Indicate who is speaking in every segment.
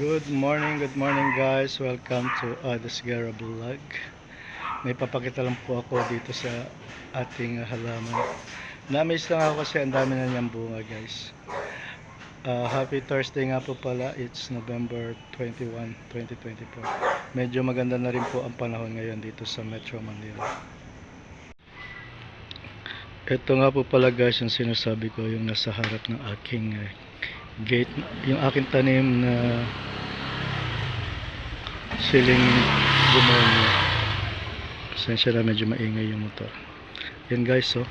Speaker 1: Good morning, good morning guys. Welcome to Adas Gara Vlog. May papakita lang po ako dito sa ating halaman. Namiss lang ako kasi ang dami na niyang bunga guys. Ah, happy Thursday nga po pala. It's November 21, 2024. Medyo maganda na rin po ang panahon ngayon dito sa Metro Manila. Ito nga po pala guys yung sinasabi ko yung nasa harap ng aking eh, gate. Yung aking tanim na siling demonyo. Pasensya na medyo maingay yung motor. Yan guys, oh.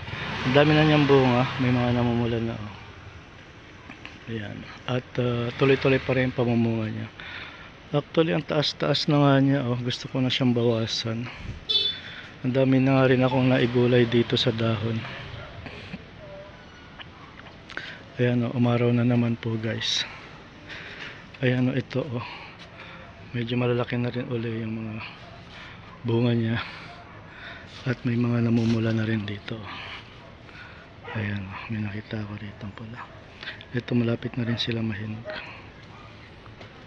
Speaker 1: Ang dami na niyang bunga. May mga namumula na, oh. Ayan. At uh, tuloy-tuloy pa rin pamumunga niya. Actually, ang taas-taas na nga niya, oh. Gusto ko na siyang bawasan. Ang dami na nga rin akong naigulay dito sa dahon. Ayan, oh. Umaraw na naman po, guys. Ayan, oh. Ito, oh. Medyo malalaki na rin uli yung mga bunga niya. At may mga namumula na rin dito. Ayan, oh, may nakita ako rito pala. Ito malapit na rin sila mahinog.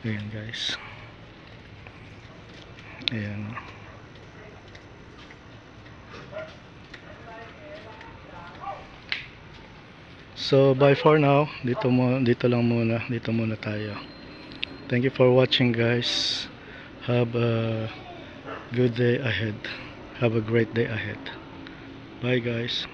Speaker 1: Ayan guys. Ayan. oh. So bye for now. Dito mo dito lang muna, dito muna tayo. Thank you for watching guys. Have a good day ahead. Have a great day ahead. Bye guys.